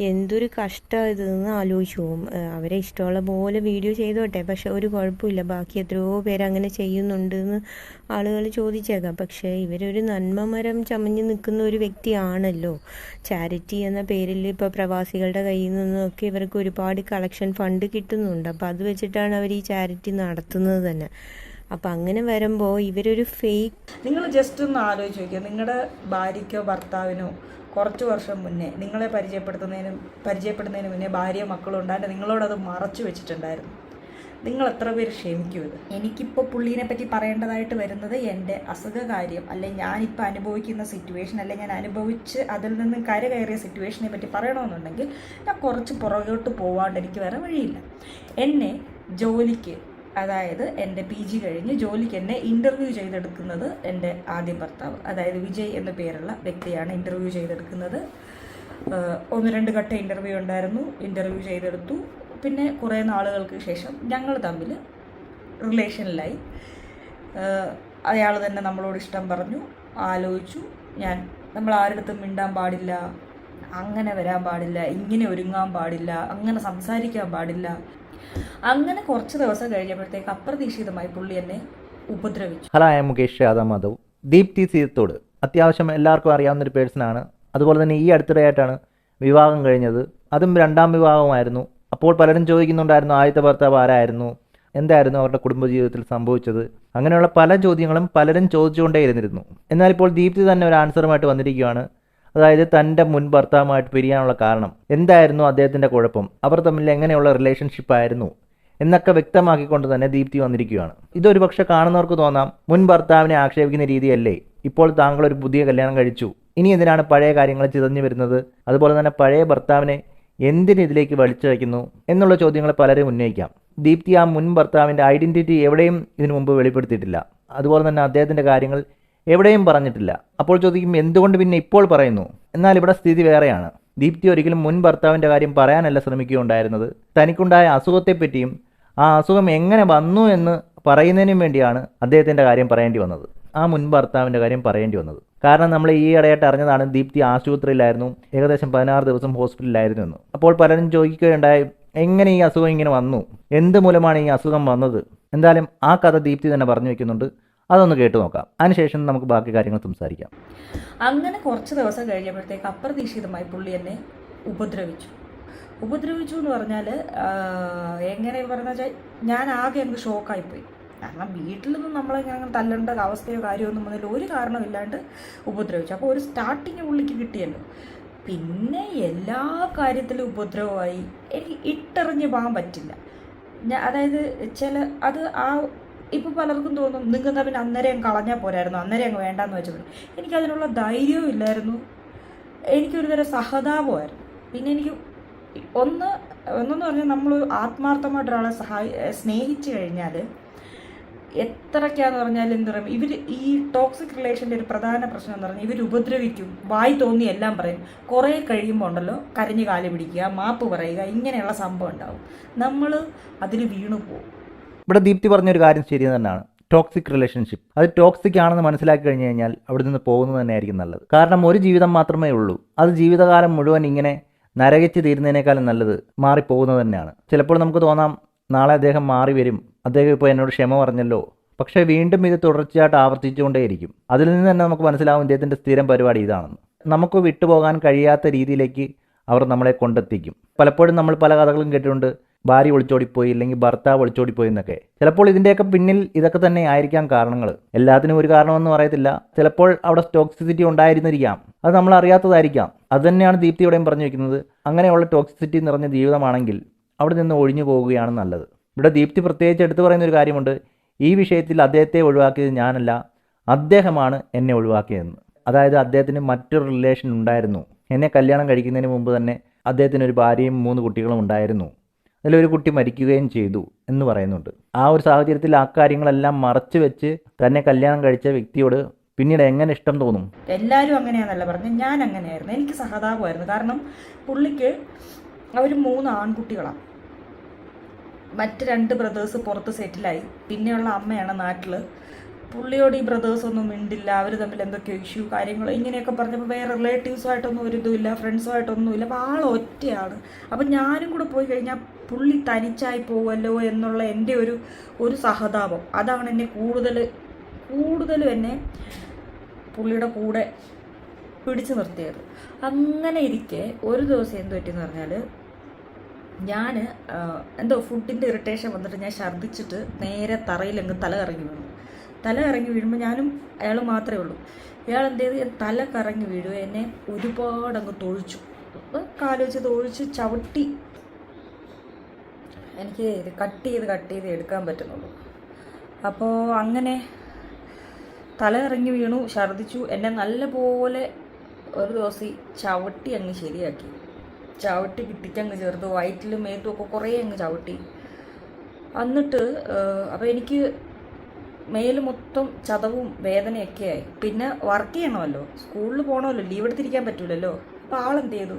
എന്തൊരു കഷ്ടം ഇതെന്ന് ആലോചിച്ചു പോകും. അവരെ ഇഷ്ടമുള്ള പോലെ വീഡിയോ ചെയ്തോട്ടെ. പക്ഷെ ഒരു കുഴപ്പമില്ല. ബാക്കി എത്രയോ പേര് അങ്ങനെ ചെയ്യുന്നുണ്ടെന്ന് ആളുകൾ ചോദിച്ചേക്കാം. പക്ഷേ ഇവരൊരു നന്മ മരം ചമഞ്ഞ് നിൽക്കുന്ന ഒരു വ്യക്തിയാണല്ലോ. ചാരിറ്റി എന്ന പേരിൽ ഇപ്പോൾ പ്രവാസികളുടെ കയ്യിൽ നിന്നൊക്കെ ഇവർക്ക് ഒരുപാട് കളക്ഷൻ ഫണ്ട് കിട്ടുന്നുണ്ട്. അപ്പോൾ അത് വെച്ചിട്ടാണ് അവർ ഈ ചാരിറ്റി നടത്തുന്നത് തന്നെ. അപ്പം അങ്ങനെ വരുമ്പോൾ ഇവരൊരു ഫേക്ക് നിങ്ങൾ ജസ്റ്റ് ഒന്ന് ആലോചിച്ച് നിങ്ങളുടെ ഭാര്യയ്ക്കോ ഭർത്താവിനോ കുറച്ച് വർഷം മുന്നേ നിങ്ങളെ പരിചയപ്പെടുത്തുന്നതിനും പരിചയപ്പെടുന്നതിന് മുന്നേ ഭാര്യ മക്കളും ഉണ്ടായിട്ട് നിങ്ങളോടത് മറച്ചു വെച്ചിട്ടുണ്ടായിരുന്നു. നിങ്ങൾ എത്ര പേര് ക്ഷമിക്കും ഇത്? എനിക്കിപ്പോൾ പുള്ളീനെ പറ്റി പറയേണ്ടതായിട്ട് വരുന്നത് എന്റെ അസുഖകാര്യം അല്ലെ ഞാനിപ്പോൾ അനുഭവിക്കുന്ന സിറ്റുവേഷൻ അല്ലെ ഞാൻ അനുഭവിച്ച് അതിൽ നിന്ന് കരകയറിയ സിറ്റുവേഷനെ പറ്റി പറയണമെന്നുണ്ടെങ്കിൽ ഞാൻ കുറച്ച് പുറകോട്ട് പോവാണ്ട് എനിക്ക് വേറെ വഴിയില്ല. എന്നെ ജോലിക്ക് അതായത് എന്റെ പി ജി കഴിഞ്ഞ് ജോലിക്ക് എന്നെ ഇന്റർവ്യൂ ചെയ്തെടുക്കുന്നത് എന്റെ ആദ്യ ഭർത്താവ് അതായത് വിജയ് എന്ന പേരുള്ള വ്യക്തിയാണ് ഇന്റർവ്യൂ ചെയ്തെടുക്കുന്നത്. ഒന്ന് രണ്ട് ഘട്ട ഇന്റർവ്യൂ ഉണ്ടായിരുന്നു ഇന്റർവ്യൂ ചെയ്തെടുത്തു. പിന്നെ കുറേ നാളുകൾക്ക് ശേഷം ഞങ്ങൾ തമ്മിൽ റിലേഷനിലായി അയാൾ തന്നെ നമ്മളോട് ഇഷ്ടം പറഞ്ഞു ആലോചിച്ചു. ഞാൻ നമ്മൾ ആരുടെ മിണ്ടാൻ പാടില്ല അങ്ങനെ വരാൻ പാടില്ല ഇങ്ങനെ ഒരുങ്ങാൻ പാടില്ല അങ്ങനെ സംസാരിക്കാൻ പാടില്ല അങ്ങനെ കുറച്ച് ദിവസം കഴിഞ്ഞപ്പോഴത്തേക്ക് അപ്രതീക്ഷിതമായി പുള്ളി എന്നെ ഉപദ്രവിച്ചു. Hello I Mukesh Yadav Madhav. Deepthi Seethathodu അത്യാവശ്യം എല്ലാവർക്കും അറിയാവുന്ന ഒരു പേഴ്സണാണ് അതുപോലെ തന്നെ ഈ അടുത്തിടെയായിട്ടാണ് വിവാഹം കഴിഞ്ഞത്. അതും രണ്ടാം വിവാഹമായിരുന്നു അപ്പോൾ പലരും ചോദിക്കുന്നുണ്ടായിരുന്നു ആദ്യത്തെ ഭർത്താവ് ആരായിരുന്നു? എന്തായിരുന്നു അവരുടെ കുടുംബജീവിതത്തിൽ സംഭവിച്ചത്? അങ്ങനെയുള്ള പല ചോദ്യങ്ങളും പലരും ചോദിച്ചുകൊണ്ടേ ഇരുന്നിരുന്നു എന്നാൽ ഇപ്പോൾ ദീപ്തി തന്നെ ഒരു ആൻസറുമായിട്ട് വന്നിരിക്കുകയാണ്. അതായത് തന്റെ മുൻ ഭർത്താവുമായിട്ട് പിരിയാനുള്ള കാരണം. എന്തായിരുന്നു അദ്ദേഹത്തിന്റെ കുഴപ്പം? അവർ തമ്മിൽ എങ്ങനെയുള്ള റിലേഷൻഷിപ്പ് ആയിരുന്നു? എന്നൊക്കെ വ്യക്തമാക്കിക്കൊണ്ട് തന്നെ ദീപ്തി വന്നിരിക്കുകയാണ്. ഇതൊരു പക്ഷെ കാണുന്നവർക്ക് തോന്നാം മുൻ ഭർത്താവിനെ ആക്ഷേപിക്കുന്ന രീതിയല്ലേ? ഇപ്പോൾ താങ്കൾ ഒരു പുതിയ കല്യാണം കഴിച്ചു. ഇനി എന്തിനാണ് പഴയ കാര്യങ്ങൾ ചിതഞ്ഞു വരുന്നത്? അതുപോലെ തന്നെ പഴയ ഭർത്താവിനെ എന്തിന് ഇതിലേക്ക് വലിച്ചയക്കുന്നു എന്നുള്ള ചോദ്യങ്ങൾ പലരും ഉന്നയിക്കാം. ദീപ്തി ആ മുൻ ഭർത്താവിന്റെ ഐഡന്റിറ്റി എവിടെയും ഇതിനു മുമ്പ് വെളിപ്പെടുത്തിയിട്ടില്ല. അതുപോലെ തന്നെ അദ്ദേഹത്തിന്റെ കാര്യങ്ങൾ എവിടെയും പറഞ്ഞിട്ടില്ല. അപ്പോൾ ചോദിക്കും എന്തുകൊണ്ട് പിന്നെ ഇപ്പോൾ പറയുന്നു? എന്നാൽ ഇവിടെ സ്ഥിതി വേറെയാണ്. ദീപ്തി ഒരിക്കലും മുൻ ഭർത്താവിന്റെ കാര്യം പറയാനല്ല ശ്രമിക്കുകയുണ്ടായിരുന്നത്. തനിക്കുണ്ടായ അസുഖത്തെപ്പറ്റിയും ആ അസുഖം എങ്ങനെ വന്നു എന്ന് പറയുന്നതിനും വേണ്ടിയാണ് അദ്ദേഹത്തിന്റെ കാര്യം പറയേണ്ടി വന്നത്. ആ മുൻ ഭർത്താവിന്റെ കാര്യം പറയേണ്ടി വന്നത്. കാരണം നമ്മൾ ഈ ഇടയായിട്ട് അറിഞ്ഞതാണ് ദീപ്തി ആശുപത്രിയിലായിരുന്നു. ഏകദേശം പതിനാറ് ദിവസം ഹോസ്പിറ്റലിലായിരുന്നു എന്ന്. അപ്പോൾ പലരും ചോദിക്കുകയുണ്ടായി എങ്ങനെ ഈ അസുഖം ഇങ്ങനെ വന്നു? എന്ത് മൂലമാണ് ഈ അസുഖം വന്നത്? എന്തായാലും ആ കഥ ദീപ്തി തന്നെ പറഞ്ഞു വെക്കുന്നുണ്ട്. അതൊന്ന് കേട്ട് നോക്കാം. അതിനുശേഷം നമുക്ക് ബാക്കി കാര്യങ്ങൾ സംസാരിക്കാം. അങ്ങനെ കുറച്ച് ദിവസം കഴിഞ്ഞപ്പോഴത്തേക്ക് അപ്രതീക്ഷിതമായി പുള്ളി എന്നെ ഉപദ്രവിച്ചു. ഉപദ്രവിച്ചു എന്ന് പറഞ്ഞാൽ എങ്ങനെ പറഞ്ഞാൽ ഞാൻ ആകെ അങ്ങ് ഷോക്കായിപ്പോയി കാരണം വീട്ടിലൊന്നും നമ്മളെങ്ങനെ തല്ലേണ്ട അവസ്ഥയോ കാര്യമൊന്നും വന്നില്ല. ഒരു കാരണമില്ലാണ്ട് ഉപദ്രവിച്ചു. അപ്പോൾ ഒരു സ്റ്റാർട്ടിങ് പുള്ളിക്ക് കിട്ടിയല്ലോ. പിന്നെ എല്ലാ കാര്യത്തിലും ഉപദ്രവമായി. എനിക്ക് ഇട്ടെറിഞ്ഞ് പോകാൻ പറ്റില്ല. ഞാൻ അതായത് ചില അത് ആ ഇപ്പോൾ പലർക്കും തോന്നും നിങ്ങൾ പിന്നെ അന്നേരം കളഞ്ഞാൽ പോരായിരുന്നു അന്നേരം അങ്ങ് വേണ്ടാന്ന് വെച്ചപ്പോൾ എനിക്കതിനുള്ള ധൈര്യവും ഇല്ലായിരുന്നു. എനിക്കൊരു തരം സഹതാപമായിരുന്നു. പിന്നെ എനിക്ക് ഒന്ന് ഒന്നെന്ന് പറഞ്ഞാൽ നമ്മൾ ആത്മാർത്ഥമായിട്ട് ഒരാളെ സഹായി സ്നേഹിച്ചു കഴിഞ്ഞാൽ എത്രയ്ക്കാന്ന് പറഞ്ഞാൽ എന്ത് പറയും ഇവർ ഈ ടോക്സിക് റിലേഷന്റെ ഒരു പ്രധാന പ്രശ്നം എന്ന് പറഞ്ഞാൽ ഇവർ ഉപദ്രവിക്കും വായി തോന്നി എല്ലാം പറയും. കുറേ കഴിയുമ്പോൾ ഉണ്ടല്ലോ കരഞ്ഞ് കാലി പിടിക്കുക മാപ്പ് പറയുക ഇങ്ങനെയുള്ള സംഭവം ഉണ്ടാവും. നമ്മൾ അതിൽ വീണു പോകും ഇവിടെ ദീപ്തി പറഞ്ഞൊരു കാര്യം ശരി തന്നെയാണ്. ടോക്സിക് റിലേഷൻഷിപ്പ് അത് ടോക്സിക് ആണെന്ന് മനസ്സിലാക്കി കഴിഞ്ഞു കഴിഞ്ഞാൽ അവിടെ നിന്ന് പോകുന്നത് തന്നെയായിരിക്കും നല്ലത്. കാരണം ഒരു ജീവിതം മാത്രമേ ഉള്ളൂ. അത് ജീവിതകാലം മുഴുവൻ ഇങ്ങനെ നരകിച്ച് തീരുന്നതിനേക്കാളും നല്ലത് മാറിപ്പോകുന്നത് തന്നെയാണ്. ചിലപ്പോൾ നമുക്ക് തോന്നാം നാളെ അദ്ദേഹം മാറി വരും. അദ്ദേഹം ഇപ്പോൾ എന്നോട് ക്ഷമ പറഞ്ഞല്ലോ. പക്ഷേ വീണ്ടും ഇത് തുടർച്ചയായിട്ട് ആവർത്തിച്ചുകൊണ്ടേയിരിക്കും. അതിൽ നിന്ന് തന്നെ നമുക്ക് മനസ്സിലാവും ഇദ്ദേഹത്തിന്റെ സ്ഥിരം പരിപാടി ഇതാണെന്ന്. നമുക്ക് വിട്ടുപോകാൻ കഴിയാത്ത രീതിയിലേക്ക് അവർ നമ്മളെ കൊണ്ടെത്തിക്കും. പലപ്പോഴും നമ്മൾ പല കഥകളും കേട്ടിട്ടുണ്ട്. ഭാര്യ ഒളിച്ചോടിപ്പോയി അല്ലെങ്കിൽ ഭർത്താവ് ഒളിച്ചോടിപ്പോയി എന്നൊക്കെ. ചിലപ്പോൾ ഇതിന്റെയൊക്കെ പിന്നിൽ ഇതൊക്കെ തന്നെ ആയിരിക്കാം കാരണങ്ങൾ. എല്ലാത്തിനും ഒരു കാരണമെന്ന് പറയത്തില്ല. ചിലപ്പോൾ അവിടെ ടോക്സിസിറ്റി ഉണ്ടായിരുന്നിരിക്കാം. അത് നമ്മൾ അറിയാത്തതായിരിക്കാം. അത് തന്നെയാണ് ദീപ്തിയോടെയും പറഞ്ഞു വെക്കുന്നത്. അങ്ങനെയുള്ള ടോക്സിസിറ്റി നിറഞ്ഞ ജീവിതമാണെങ്കിൽ അവിടെ നിന്ന് ഒഴിഞ്ഞു പോവുകയാണ് നല്ലത്. ഇവിടെ ദീപ്തി പ്രത്യേകിച്ച് എടുത്തു പറയുന്ന ഒരു കാര്യമുണ്ട്. ഈ വിഷയത്തിൽ അദ്ദേഹത്തെ ഒഴിവാക്കിയത് ഞാനല്ല. അദ്ദേഹമാണ് എന്നെ ഒഴിവാക്കിയതെന്ന്. അതായത് അദ്ദേഹത്തിന് മറ്റൊരു റിലേഷൻ ഉണ്ടായിരുന്നു. എന്നെ കല്യാണം കഴിക്കുന്നതിന് മുമ്പ് തന്നെ അദ്ദേഹത്തിന് ഒരു ഭാര്യയും മൂന്ന് കുട്ടികളും ഉണ്ടായിരുന്നു. അതിലൊരു കുട്ടി മരിക്കുകയും ചെയ്തു എന്ന് പറയുന്നുണ്ട്. ആ ഒരു സാഹചര്യത്തിൽ ആ കാര്യങ്ങളെല്ലാം മറച്ചു വെച്ച് തന്നെ കല്യാണം കഴിച്ച വ്യക്തിയോട് പിന്നീട് എങ്ങനെ ഇഷ്ടം തോന്നും? എല്ലാവരും അങ്ങനെയാണെന്നല്ല പറഞ്ഞത് ഞാൻ അങ്ങനെയായിരുന്നു എനിക്ക് സഹതാപമായിരുന്നു. കാരണം പുള്ളിക്ക് അവർ മൂന്ന് ആൺകുട്ടികളാണ് മറ്റ് രണ്ട് ബ്രദേഴ്സ് പുറത്ത് സെറ്റിലായി പിന്നെയുള്ള അമ്മയാണ് നാട്ടിൽ പുള്ളിയോട് ഈ ബ്രദേഴ്സ് ഒന്നും മിണ്ടില്ല. അവർ തമ്മിൽ എന്തൊക്കെയോ ഇഷ്യൂ കാര്യങ്ങൾ ഇങ്ങനെയൊക്കെ പറഞ്ഞപ്പോൾ വേറെ റിലേറ്റീവ്സുമായിട്ടൊന്നും ഒരു ഇതുമില്ല ഫ്രണ്ട്സുമായിട്ടൊന്നും ഇല്ല അപ്പോൾ ആൾ ഒറ്റയാണ്. അപ്പം ഞാനും കൂടെ പോയി കഴിഞ്ഞാൽ പുള്ളി തനിച്ചായി പോകുമല്ലോ എന്നുള്ള എന്റെ ഒരു ഒരു സഹതാപം. അതാണ് എന്നെ കൂടുതൽ കൂടുതലും എന്നെ പുള്ളിയുടെ കൂടെ പിടിച്ചു നിർത്തിയത്. അങ്ങനെ ഇരിക്കെ ഒരു ദിവസം എന്ത് പറ്റിയെന്ന് പറഞ്ഞാൽ ഞാൻ എന്തോ ഫുഡിന്റെ ഇറിറ്റേഷൻ വന്നിട്ട് ഞാൻ ഛർദ്ദിച്ചിട്ട് നേരെ തറയിലങ്ങ് തല കറങ്ങി വീണു. തല ഇറങ്ങി വീഴുമ്പോൾ ഞാനും അയാൾ മാത്രമേ ഉള്ളൂ. ഇയാൾ എന്ത് ചെയ്ത്? തല കറങ്ങി വീഴുക എന്നെ ഒരുപാട് അങ്ങ് തൊഴിച്ചു കാൽ വെച്ച് തൊഴിച്ച് ചവിട്ടി. എനിക്ക് കട്ട് ചെയ്ത് കട്ട് ചെയ്ത് എടുക്കാൻ പറ്റുന്നുള്ളൂ. അപ്പോൾ അങ്ങനെ തല ഇറങ്ങി വീണു ഛർദ്ദിച്ചു. എന്നെ നല്ലപോലെ ഒരു ദിവസം ചവിട്ടി അങ്ങ് ശരിയാക്കി. ചവിട്ടി കിട്ടിക്കങ്ങ് ചേർത്ത്. വയറ്റിലും മേത്തും ഒക്കെ കുറേ അങ്ങ് ചവിട്ടി. എന്നിട്ട് അപ്പോൾ എനിക്ക് മേൽ മൊത്തം ചതവും വേദനയൊക്കെ ആയി. പിന്നെ വർക്ക് ചെയ്യണമല്ലോ. സ്കൂളിൽ പോകണമല്ലോ ലീവ് എടുത്തിരിക്കാൻ പറ്റൂലല്ലോ. അപ്പോൾ ആളെന്ത് ചെയ്തു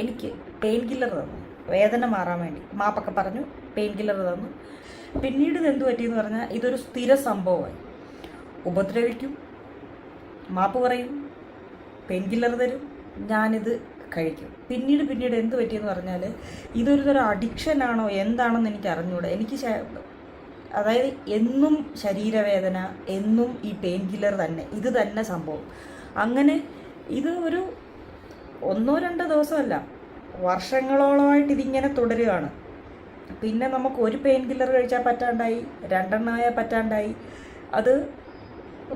എനിക്ക് പെയിൻ കില്ലർ തന്നു. വേദന മാറാൻ വേണ്ടി. മാപ്പൊക്കെ പറഞ്ഞു പെയിൻ കില്ലർ തന്നു. പിന്നീട് ഇതെന്ത് പറ്റിയെന്ന് പറഞ്ഞാൽ ഇതൊരു സ്ഥിര സംഭവമായി. ഉപദ്രവിക്കും. മാപ്പ് പറയും പെയിൻ കില്ലർ തരും. ഞാനിത് കഴിക്കും. പിന്നീട് പിന്നീട് എന്ത് പറ്റിയെന്ന് പറഞ്ഞാൽ ഇതൊരു തരം അഡിക്ഷനാണോ എന്താണെന്ന് എനിക്ക് അറിഞ്ഞൂടാ എനിക്ക് അതായത് എന്നും ശരീരവേദന എന്നും ഈ പെയിൻ കില്ലർ തന്നെ. ഇത് തന്നെ സംഭവം. അങ്ങനെ ഇത് ഒരു ഒന്നോ രണ്ടോ ദിവസമല്ല. വർഷങ്ങളോളമായിട്ട് ഇതിങ്ങനെ തുടരുകയാണ്. പിന്നെ നമുക്ക് ഒരു പെയിൻ കില്ലർ കഴിച്ചാൽ പറ്റാണ്ടായി രണ്ടെണ്ണമായാൽ പറ്റാണ്ടായി. അത്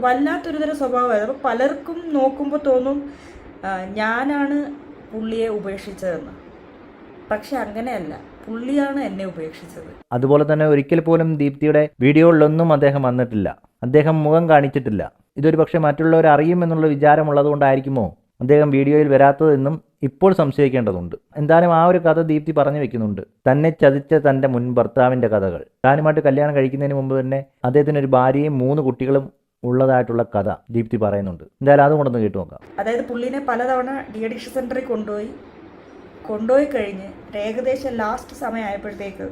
വല്ലാത്തൊരു തരം സ്വഭാവമായത് അപ്പോൾ പലർക്കും നോക്കുമ്പോൾ തോന്നും ഞാനാണ് പുള്ളിയെ ഉപേക്ഷിച്ചതെന്ന്. പക്ഷെ അങ്ങനെയല്ല. പുള്ളിയാണ് എന്നെ ഉപേക്ഷിച്ചത്. അതുപോലെ തന്നെ ഒരിക്കൽ പോലും ദീപ്തിയുടെ വീഡിയോകളിലൊന്നും അദ്ദേഹം വന്നിട്ടില്ല. അദ്ദേഹം മുഖം കാണിച്ചിട്ടില്ല. ഇതൊരു പക്ഷേ മറ്റുള്ളവർ അറിയുമെന്നുള്ള വിചാരമുള്ളത് കൊണ്ടായിരിക്കുമോ അദ്ദേഹം വീഡിയോയിൽ വരാത്തതെന്നും ഇപ്പോൾ സംശയിക്കേണ്ടതുണ്ട്. എന്തായാലും ആ ഒരു കഥ ദീപ്തി പറഞ്ഞു വെക്കുന്നുണ്ട്. തന്നെ ചതിച്ച തന്റെ മുൻ ഭർത്താവിന്റെ കഥകൾ. താനുമായിട്ട് കല്യാണം കഴിക്കുന്നതിന് മുമ്പ് തന്നെ അദ്ദേഹത്തിന് ഒരു ഭാര്യയും മൂന്ന് കുട്ടികളും ഉള്ളതായിട്ടുള്ള കഥ ദീപ്തി പറയുന്നുണ്ട്. എന്തായാലും അതും കൊണ്ടൊന്ന് കേട്ടു നോക്കാം. അതായത് പുള്ളിനെ പലതവണ ഡി അഡിക്ഷൻ സെന്ററിൽ കൊണ്ടുപോയി. കൊണ്ടുപോയി കഴിഞ്ഞ് ഏകദേശം ലാസ്റ്റ് സമയമായപ്പോഴത്തേക്ക്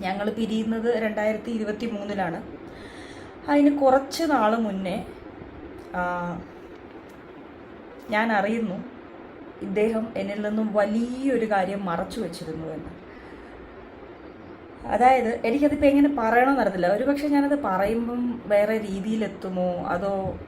ഞങ്ങൾ പിരിയുന്നത് രണ്ടായിരത്തി ഇരുപത്തി മൂന്നിലാണ് അതിന് കുറച്ച് നാൾ മുന്നേ ഞാൻ അറിയുന്നു ഇദ്ദേഹം എന്നിൽ നിന്നും വലിയൊരു കാര്യം മറച്ചു വെച്ചിരുന്നു എന്ന്. അതായത് എനിക്കതിപ്പോൾ എങ്ങനെ പറയണമെന്ന് അറിയത്തില്ല. ഒരു പക്ഷേ ഞാനത് പറയുമ്പം വേറെ രീതിയിലെത്തുമോ? അതോ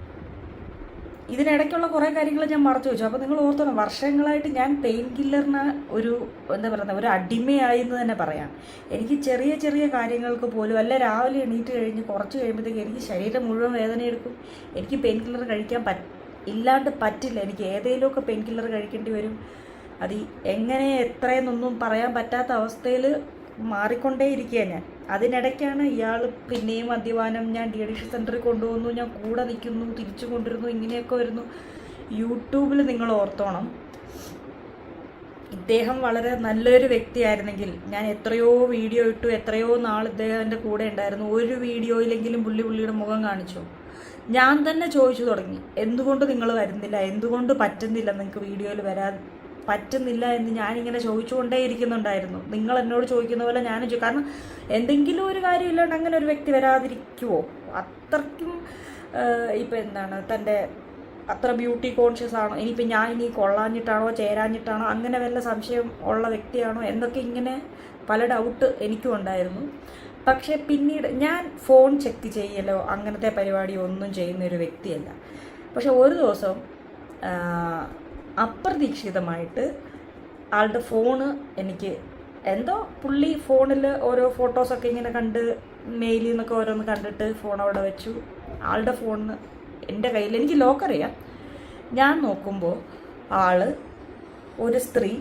ഇതിനിടയ്ക്കുള്ള കുറേ കാര്യങ്ങൾ ഞാൻ മറച്ചു വെച്ചു. അപ്പോൾ നിങ്ങൾ ഓർത്തോണം വർഷങ്ങളായിട്ട് ഞാൻ പെയിൻ കില്ലറിന് ഒരു എന്താ പറയുക ഒരു അടിമയായി എന്ന് തന്നെ പറയാം. എനിക്ക് ചെറിയ ചെറിയ കാര്യങ്ങൾക്ക് പോലും അല്ല രാവിലെ എണീറ്റ് കഴിഞ്ഞ് കുറച്ച് കഴിയുമ്പോഴത്തേക്ക് എനിക്ക് ശരീരം മുഴുവൻ വേദനയെടുക്കും. എനിക്ക് പെയിൻ കില്ലർ കഴിക്കാൻ പറ്റ ഇല്ലാണ്ട് പറ്റില്ല. എനിക്ക് ഏതെങ്കിലുമൊക്കെ പെയിൻ കില്ലർ കഴിക്കേണ്ടി വരും. അത് എങ്ങനെ എത്രയെന്നൊന്നും പറയാൻ പറ്റാത്ത അവസ്ഥയിൽ മാറിക്കൊണ്ടേയിരിക്കുക ഞാൻ അതിനിടയ്ക്കാണ് ഇയാൾ പിന്നെയും മദ്യപാനം ഞാൻ ഡി അഡിക്ഷൻ സെന്ററിൽ കൊണ്ടുപോകുന്നു ഞാൻ കൂടെ നിൽക്കുന്നു തിരിച്ചു കൊണ്ടിരുന്നു ഇങ്ങനെയൊക്കെ വരുന്നു. യൂട്യൂബിൽ നിങ്ങൾ ഓർത്തോണം. ഇദ്ദേഹം വളരെ നല്ലൊരു വ്യക്തിയായിരുന്നെങ്കിൽ ഞാൻ എത്രയോ വീഡിയോ ഇട്ടു എത്രയോ നാൾ ഇദ്ദേഹത്തിന്റെ കൂടെ ഉണ്ടായിരുന്നു. ഒരു വീഡിയോയിലെങ്കിലും പുള്ളി പുള്ളിയുടെ മുഖം കാണിച്ചു. ഞാൻ തന്നെ ചോദിച്ചു തുടങ്ങി എന്തുകൊണ്ട് നിങ്ങൾ വരുന്നില്ല? എന്തുകൊണ്ട് പറ്റുന്നില്ല നിങ്ങൾക്ക് വീഡിയോയിൽ വരാൻ? പറ്റുന്നില്ല എന്ന് ഞാനിങ്ങനെ ചോദിച്ചുകൊണ്ടേ ഇരിക്കുന്നുണ്ടായിരുന്നു നിങ്ങൾ എന്നോട് ചോദിക്കുന്ന പോലെ ഞാനും കാരണം എന്തെങ്കിലും ഒരു കാര്യമില്ലാണ്ട് അങ്ങനെ ഒരു വ്യക്തി വരാതിരിക്കുമോ അത്രയ്ക്കും ഇപ്പം എന്താണ് തന്റെ അത്ര ബ്യൂട്ടി കോൺഷ്യസ് ആണോ? ഇനിയിപ്പോൾ ഞാൻ ഇനി കൊള്ളാഞ്ഞിട്ടാണോ ചേരാഞ്ഞിട്ടാണോ അങ്ങനെ വല്ല സംശയം ഉള്ള വ്യക്തിയാണോ എന്നൊക്കെ ഇങ്ങനെ പല ഡൗട്ട് എനിക്കും ഉണ്ടായിരുന്നു. പക്ഷേ പിന്നീട് ഞാൻ ഫോൺ ചെക്ക് ചെയ്യലോ അങ്ങനത്തെ പരിപാടി ഒന്നും ചെയ്യുന്ന ഒരു വ്യക്തിയല്ല. പക്ഷെ ഒരു ദിവസം അപ്രതീക്ഷിതമായിട്ട് ആളുടെ ഫോണ് എനിക്ക് എന്തോ പുള്ളി ഫോണിൽ ഓരോ ഫോട്ടോസൊക്കെ ഇങ്ങനെ കണ്ട് മെയിലിൽ നിന്നൊക്കെ ഓരോന്ന് കണ്ടിട്ട് ഫോൺ അവിടെ വെച്ചു. ആളുടെ ഫോണിന് എന്റെ കയ്യിൽ എനിക്ക് ലോക്കറിയാം ഞാൻ നോക്കുമ്പോൾ ആൾ ഒരു സ്ത്രീ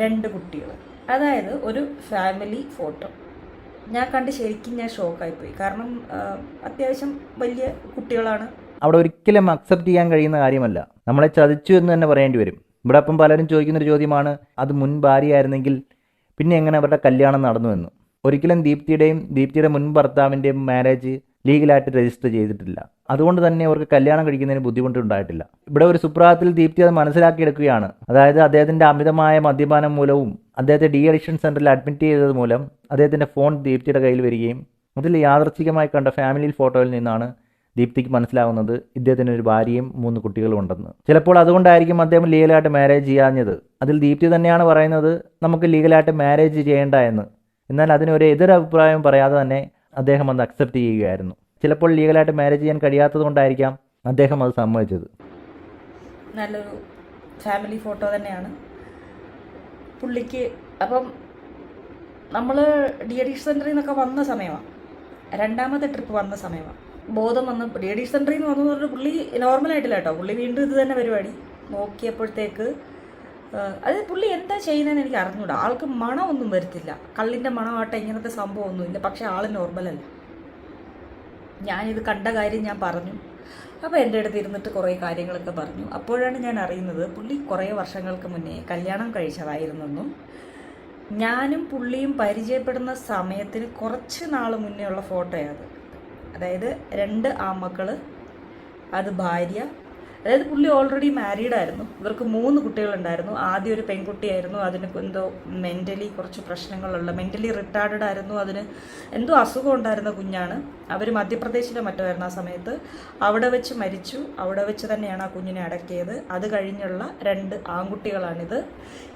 രണ്ട് കുട്ടികൾ അതായത് ഒരു ഫാമിലി ഫോട്ടോ ഞാൻ കണ്ട് ശരിക്കും ഞാൻ ഷോക്കായിപ്പോയി കാരണം അത്യാവശ്യം വലിയ കുട്ടികളാണ്. അവിടെ ഒരിക്കലും അക്സെപ്റ്റ് ചെയ്യാൻ കഴിയുന്ന കാര്യമല്ല. നമ്മളെ ചതിച്ചു എന്ന് തന്നെ പറയേണ്ടി വരും. ഇവിടെ അപ്പം പലരും ചോദിക്കുന്നൊരു ചോദ്യമാണ് അത് മുൻ ഭാര്യയായിരുന്നെങ്കിൽ പിന്നെ എങ്ങനെ അവരുടെ കല്യാണം നടന്നു എന്ന്? ഒരിക്കലും ദീപ്തിയുടെയും ദീപ്തിയുടെ മുൻ ഭർത്താവിന്റെയും മാരേജ് ലീഗലായിട്ട് രജിസ്റ്റർ ചെയ്തിട്ടില്ല. അതുകൊണ്ട് തന്നെ അവർക്ക് കല്യാണം കഴിക്കുന്നതിന് ബുദ്ധിമുട്ടുണ്ടായിട്ടില്ല. ഇവിടെ ഒരു സുപ്രഭാതത്തിൽ ദീപ്തി അത് മനസ്സിലാക്കിയെടുക്കുകയാണ്. അതായത് അദ്ദേഹത്തിന്റെ അമിതമായ മദ്യപാനം മൂലവും അദ്ദേഹത്തെ ഡി അഡിക്ഷൻ സെന്ററിൽ അഡ്മിറ്റ് ചെയ്തത് മൂലം അദ്ദേഹത്തിന്റെ ഫോൺ ദീപ്തിയുടെ കയ്യിൽ വരികയും അതിൽ യാദർച്ഛികമായി കണ്ട ഫാമിലി ഫോട്ടോയിൽ നിന്നാണ് ദീപ്തിക്ക് മനസ്സിലാവുന്നത് ഇദ്ദേഹത്തിന് ഒരു ഭാര്യയും മൂന്ന് കുട്ടികളും ഉണ്ടെന്ന്. ചിലപ്പോൾ അതുകൊണ്ടായിരിക്കും അദ്ദേഹം ലീഗലായിട്ട് മാരേജ് ചെയ്യാഞ്ഞത്. അതിൽ ദീപ്തി തന്നെയാണ് പറയുന്നത് നമുക്ക് ലീഗലായിട്ട് മാരേജ് ചെയ്യേണ്ട എന്ന്. എന്നാൽ അതിനൊരു എതിരഭിപ്രായം പറയാതെ തന്നെ അദ്ദേഹം അത് അക്സെപ്റ്റ് ചെയ്യുകയായിരുന്നു. ചിലപ്പോൾ ലീഗലായിട്ട് മാരേജ് ചെയ്യാൻ കഴിയാത്തത് കൊണ്ടായിരിക്കാം അദ്ദേഹം അത് സമ്മതിച്ചത്. നല്ലൊരു ഫാമിലി ഫോട്ടോ തന്നെയാണ്. പുള്ളിക്ക് അപ്പം നമ്മൾ ഡി അഡീഷ് സെന്ററിൽ നിന്നൊക്കെ വന്ന സമയമാണ്. രണ്ടാമത്തെ ട്രിപ്പ് വന്ന സമയമാണ്. ബോധം വന്ന് ലേഡീസ് സെന്ററിൽ നിന്ന് വന്നു പറഞ്ഞിട്ട് പുള്ളി നോർമലായിട്ടില്ല കേട്ടോ. പുള്ളി വീണ്ടും ഇത് തന്നെ പരിപാടി. നോക്കിയപ്പോഴത്തേക്ക് അത് പുള്ളി എന്താ ചെയ്യുന്നതെന്ന് എനിക്ക് അറിഞ്ഞൂടാ. ആൾക്ക് മണമൊന്നും വരത്തില്ല. കള്ളിന്റെ മണമാട്ടെ ഇങ്ങനത്തെ സംഭവമൊന്നുമില്ല. പക്ഷെ ആൾ നോർമലല്ല ഞാനിത് കണ്ട കാര്യം ഞാൻ പറഞ്ഞു. അപ്പോൾ എന്റെ അടുത്ത് ഇരുന്നിട്ട് കുറേ കാര്യങ്ങളൊക്കെ പറഞ്ഞു. അപ്പോഴാണ് ഞാൻ അറിയുന്നത് പുള്ളി കുറേ വർഷങ്ങൾക്ക് മുന്നേ കല്യാണം കഴിച്ചതായിരുന്നെന്നും ഞാനും പുള്ളിയും പരിചയപ്പെടുന്ന സമയത്തിന് കുറച്ച് നാൾ മുന്നേ ഉള്ള ഫോട്ടോയാണ് അത്. അതായത് രണ്ട് ആമക്കൾ അത് ഭാര്യ. അതായത് പുള്ളി ഓൾറെഡി മാരീഡ് ആയിരുന്നു. ഇവർക്ക് മൂന്ന് കുട്ടികളുണ്ടായിരുന്നു. ആദ്യം ഒരു പെൺകുട്ടിയായിരുന്നു. അതിന് എന്തോ മെന്റലി കുറച്ച് പ്രശ്നങ്ങളുള്ള മെന്റലി റിട്ടാർഡഡ് ആയിരുന്നു. അതിന് എന്തോ അസുഖം ഉണ്ടായിരുന്ന കുഞ്ഞാണ്. അവർ മധ്യപ്രദേശിലെ മറ്റോ ആ സമയത്ത്. അവിടെ വെച്ച് മരിച്ചു. അവിടെ വെച്ച് തന്നെയാണ് ആ കുഞ്ഞിനെ അടക്കിയത്. അത് കഴിഞ്ഞുള്ള രണ്ട് ആൺകുട്ടികളാണിത്.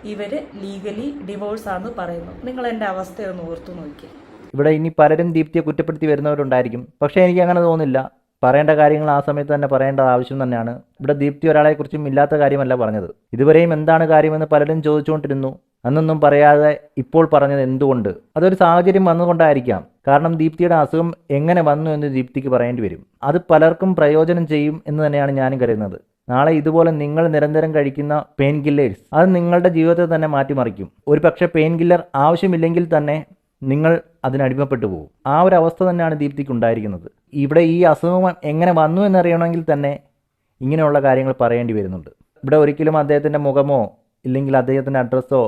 ഇവർ ലീഗലി ഡിവോഴ്സാണെന്ന് പറയുന്നു. നിങ്ങൾ എന്റെ അവസ്ഥയൊന്ന് ഓർത്തു നോക്കി ഇവിടെ ഇനി പലരും ദീപ്തിയെ കുറ്റപ്പെടുത്തി വരുന്നവരുണ്ടായിരിക്കും. പക്ഷേ എനിക്ക് അങ്ങനെ തോന്നുന്നില്ല. പറയേണ്ട കാര്യങ്ങൾ ആ സമയത്ത് തന്നെ പറയേണ്ട ആവശ്യം തന്നെയാണ്. ഇവിടെ ദീപ്തി ഒരാളെക്കുറിച്ചും ഇല്ലാത്ത കാര്യമല്ല പറഞ്ഞത്. ഇതുവരെയും എന്താണ് കാര്യമെന്ന് പലരും ചോദിച്ചുകൊണ്ടിരുന്നു. അന്നൊന്നും പറയാതെ ഇപ്പോൾ പറഞ്ഞത് എന്തുകൊണ്ട്? അതൊരു സാഹചര്യം വന്നുകൊണ്ടായിരിക്കാം കാരണം ദീപ്തിയുടെ അസുഖം എങ്ങനെ വന്നു എന്ന് ദീപ്തിക്ക് പറയേണ്ടി വരും. അത് പലർക്കും പ്രയോജനം ചെയ്യും എന്ന് തന്നെയാണ് ഞാനും കരുതുന്നത്. നാളെ ഇതുപോലെ നിങ്ങൾ നിരന്തരം കഴിക്കുന്ന പെയിൻ കില്ലേഴ്സ് അത് നിങ്ങളുടെ ജീവിതത്തെ തന്നെ മാറ്റിമറിക്കും. ഒരു പക്ഷേ പെയിൻ കില്ലർ ആവശ്യമില്ലെങ്കിൽ തന്നെ നിങ്ങൾ അതിനടിമപ്പെട്ടു പോകും ആ ഒരു അവസ്ഥ തന്നെയാണ് ദീപ്തിക്ക് ഉണ്ടായിരിക്കുന്നത്. ഇവിടെ ഈ അസുഖം എങ്ങനെ വന്നു എന്നറിയണമെങ്കിൽ തന്നെ ഇങ്ങനെയുള്ള കാര്യങ്ങൾ പറയേണ്ടി വരുന്നുണ്ട്. ഇവിടെ ഒരിക്കലും അദ്ദേഹത്തിന്റെ മുഖമോ ഇല്ലെങ്കിൽ അദ്ദേഹത്തിന്റെ അഡ്രസ്സോ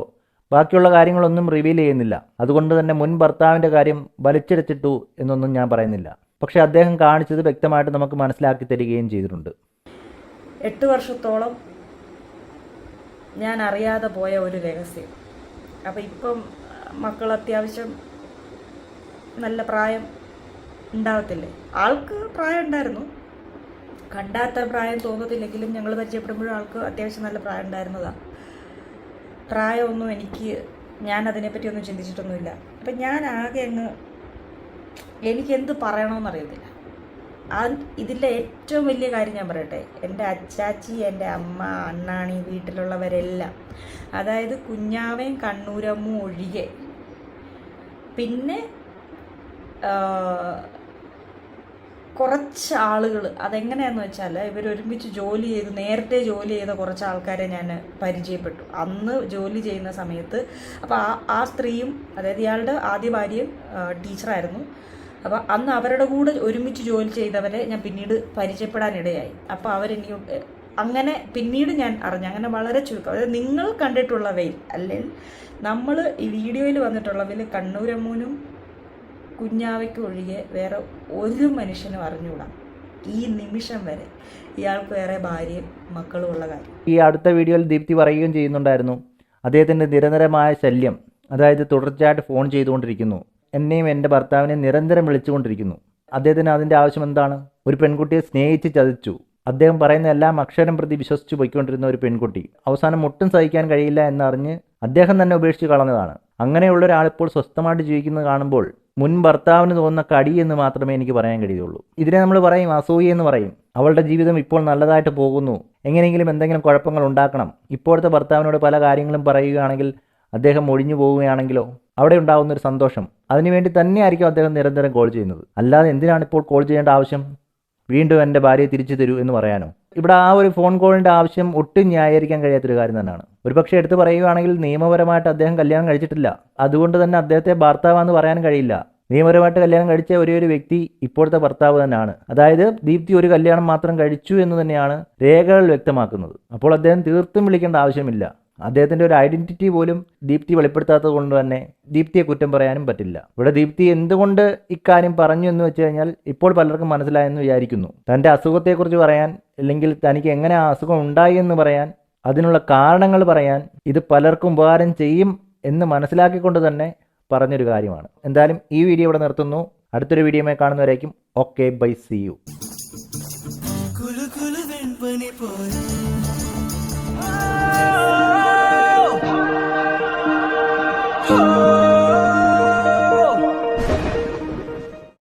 ബാക്കിയുള്ള കാര്യങ്ങളൊന്നും റിവീൽ ചെയ്യുന്നില്ല. അതുകൊണ്ട് തന്നെ മുൻ ഭർത്താവിന്റെ കാര്യം വലിച്ചെടുത്തിട്ടു എന്നൊന്നും ഞാൻ പറയുന്നില്ല. പക്ഷേ അദ്ദേഹം കാണിച്ചത് വ്യക്തമായിട്ട് നമുക്ക് മനസ്സിലാക്കി തരികയും ചെയ്തിട്ടുണ്ട്. എട്ട് വർഷത്തോളം ഞാൻ അറിയാതെ പോയ ഒരു രഹസ്യം. അപ്പം ഇപ്പം മക്കൾ അത്യാവശ്യം നല്ല പ്രായം ഉണ്ടാവത്തില്ലേ? ആൾക്ക് പ്രായം ഉണ്ടായിരുന്നു. കണ്ടാത്ത പ്രായം തോന്നത്തില്ലെങ്കിലും ഞങ്ങൾ പരിചയപ്പെടുമ്പോഴും ആൾക്ക് അത്യാവശ്യം നല്ല പ്രായം ഉണ്ടായിരുന്നതാണ് പ്രായമൊന്നും എനിക്ക് ഞാൻ അതിനെപ്പറ്റി ഒന്നും ചിന്തിച്ചിട്ടൊന്നുമില്ല. അപ്പം ഞാൻ ആകെ അങ്ങ് എനിക്ക് എന്ത് പറയണമെന്നറിയത്തില്ല ആ ഇതിലെ ഏറ്റവും വലിയ കാര്യം ഞാൻ പറയട്ടെ. എന്റെ അച്ചാച്ചി എന്റെ അമ്മ അണ്ണാണി വീട്ടിലുള്ളവരെല്ലാം അതായത് കുഞ്ഞാവേയും കണ്ണൂരമ്മും ഒഴികെ. പിന്നെ കുറച്ച് ആളുകൾ അതെങ്ങനെയാന്ന് വെച്ചാൽ ഇവർ ഒരുമിച്ച് ജോലി ചെയ്ത് നേരത്തെ ജോലി ചെയ്ത കുറച്ച് ആൾക്കാരെ ഞാൻ പരിചയപ്പെട്ടു. അന്ന് ജോലി ചെയ്യുന്ന സമയത്ത് അപ്പോൾ ആ ആ സ്ത്രീയും അതായത് ഇയാളുടെ ആദ്യ ഭാര്യയും ടീച്ചറായിരുന്നു. അപ്പോൾ അന്ന് അവരുടെ കൂടെ ഒരുമിച്ച് ജോലി ചെയ്തവരെ ഞാൻ പിന്നീട് പരിചയപ്പെടാനിടയായി. അപ്പോൾ അവരെനിക്ക് അങ്ങനെ പിന്നീട് ഞാൻ അറിഞ്ഞു. അങ്ങനെ വളരെ ചുരുക്കം. അതായത് നിങ്ങൾ കണ്ടിട്ടുള്ളവയിൽ അല്ലെങ്കിൽ നമ്മൾ ഈ വീഡിയോയിൽ വന്നിട്ടുള്ളവയിൽ കണ്ണൂരമ്മൂനും കുഞ്ഞാവയ്ക്കും ഒഴികെ വേറെ ഒരു മനുഷ്യനും അറിഞ്ഞുകൂടാ. ഈ നിമിഷം വരെ ഇയാൾക്ക് വേറെ ഭാര്യയും മക്കളും ഉള്ള കാര്യം. ഈ അടുത്ത വീഡിയോയിൽ ദീപ്തി പറയുകയും ചെയ്യുന്നുണ്ടായിരുന്നു. അദ്ദേഹത്തിന്റെ നിരന്തരമായ ശല്യം അതായത് തുടർച്ചയായിട്ട് ഫോൺ ചെയ്തുകൊണ്ടിരിക്കുന്നു. എന്നെയും എന്റെ ഭർത്താവിനെ നിരന്തരം വിളിച്ചുകൊണ്ടിരിക്കുന്നു. അദ്ദേഹത്തിന് അതിന്റെ ആവശ്യം എന്താണ്? ഒരു പെൺകുട്ടിയെ സ്നേഹിച്ച് ചതിച്ചു. അദ്ദേഹം പറയുന്ന എല്ലാം അക്ഷരം പ്രതി വിശ്വസിച്ച് പോയിക്കൊണ്ടിരുന്ന ഒരു പെൺകുട്ടി. അവസാനം ഒട്ടും സഹിക്കാൻ കഴിയില്ല എന്നറിഞ്ഞ് അദ്ദേഹം തന്നെ ഉപേക്ഷിച്ച് കളഞ്ഞതാണ്. അങ്ങനെയുള്ള ഒരാളിപ്പോൾ സ്വസ്ഥമായിട്ട് ജീവിക്കുന്നത് കാണുമ്പോൾ മുൻ ഭർത്താവിന് തോന്നുന്ന കടി എന്ന് മാത്രമേ എനിക്ക് പറയാൻ കഴിയുള്ളൂ. ഇതിനെ നമ്മൾ പറയും അസൂയ എന്ന് പറയും. അവളുടെ ജീവിതം ഇപ്പോൾ നല്ലതായിട്ട് പോകുന്നു. എങ്ങനെയെങ്കിലും എന്തെങ്കിലും കുഴപ്പങ്ങൾ ഉണ്ടാക്കണം. ഇപ്പോഴത്തെ ഭർത്താവിനോട് പല കാര്യങ്ങളും പറയുകയാണെങ്കിൽ അദ്ദേഹം ഒഴിഞ്ഞു പോവുകയാണെങ്കിലോ? അവിടെ ഉണ്ടാകുന്ന ഒരു സന്തോഷം. അതിനുവേണ്ടി തന്നെയായിരിക്കും അദ്ദേഹം നിരന്തരം കോൾ ചെയ്യുന്നത്. അല്ലാതെ എന്തിനാണ് ഇപ്പോൾ കോൾ ചെയ്യേണ്ട ആവശ്യം? വീണ്ടും എന്റെ ഭാര്യയെ തിരിച്ചു തരൂ എന്ന് പറയാനോ? ഇവിടെ ആ ഒരു ഫോൺ കോളിന്റെ ആവശ്യം ഒട്ടും ന്യായീകരിക്കാൻ കഴിയാത്തൊരു കാര്യം തന്നെയാണ്. ഒരു പക്ഷേ എടുത്തു പറയുകയാണെങ്കിൽ നിയമപരമായിട്ട് അദ്ദേഹം കല്യാണം കഴിച്ചിട്ടില്ല. അതുകൊണ്ട് തന്നെ അദ്ദേഹത്തെ ഭർത്താവാന്ന് പറയാൻ കഴിയില്ല. നിയമപരമായിട്ട് കല്യാണം കഴിച്ച ഒരേ ഒരു വ്യക്തി ഇപ്പോഴത്തെ ഭർത്താവ് തന്നെയാണ്. അതായത് ദീപ്തി ഒരു കല്യാണം മാത്രം കഴിച്ചു എന്ന് തന്നെയാണ് രേഖകൾ വ്യക്തമാക്കുന്നത്. അപ്പോൾ അദ്ദേഹം തീർത്തും വിളിക്കേണ്ട ആവശ്യമില്ല. അദ്ദേഹത്തിന്റെ ഒരു ഐഡന്റിറ്റി പോലും ദീപ്തി വെളിപ്പെടുത്താത്തത് കൊണ്ട് തന്നെ ദീപ്തിയെ കുറ്റം പറയാനും പറ്റില്ല. ഇവിടെ ദീപ്തി എന്തുകൊണ്ട് ഇക്കാര്യം പറഞ്ഞു എന്ന് വെച്ച് കഴിഞ്ഞാൽ ഇപ്പോൾ പലർക്കും മനസ്സിലായെന്ന് വിചാരിക്കുന്നു. തന്റെ അസുഖത്തെക്കുറിച്ച് പറയാൻ അല്ലെങ്കിൽ തനിക്ക് എങ്ങനെ ആ അസുഖം ഉണ്ടായി എന്ന് പറയാൻ അതിനുള്ള കാരണങ്ങൾ പറയാൻ ഇത് പലർക്കും ഉപകാരം ചെയ്യും എന്ന് മനസ്സിലാക്കിക്കൊണ്ട് തന്നെ പറഞ്ഞൊരു കാര്യമാണ്. എന്തായാലും ഈ വീഡിയോ ഇവിടെ നിർത്തുന്നു. അടുത്തൊരു വീഡിയോമായി കാണുന്നവരേക്കും okay bye see you Oh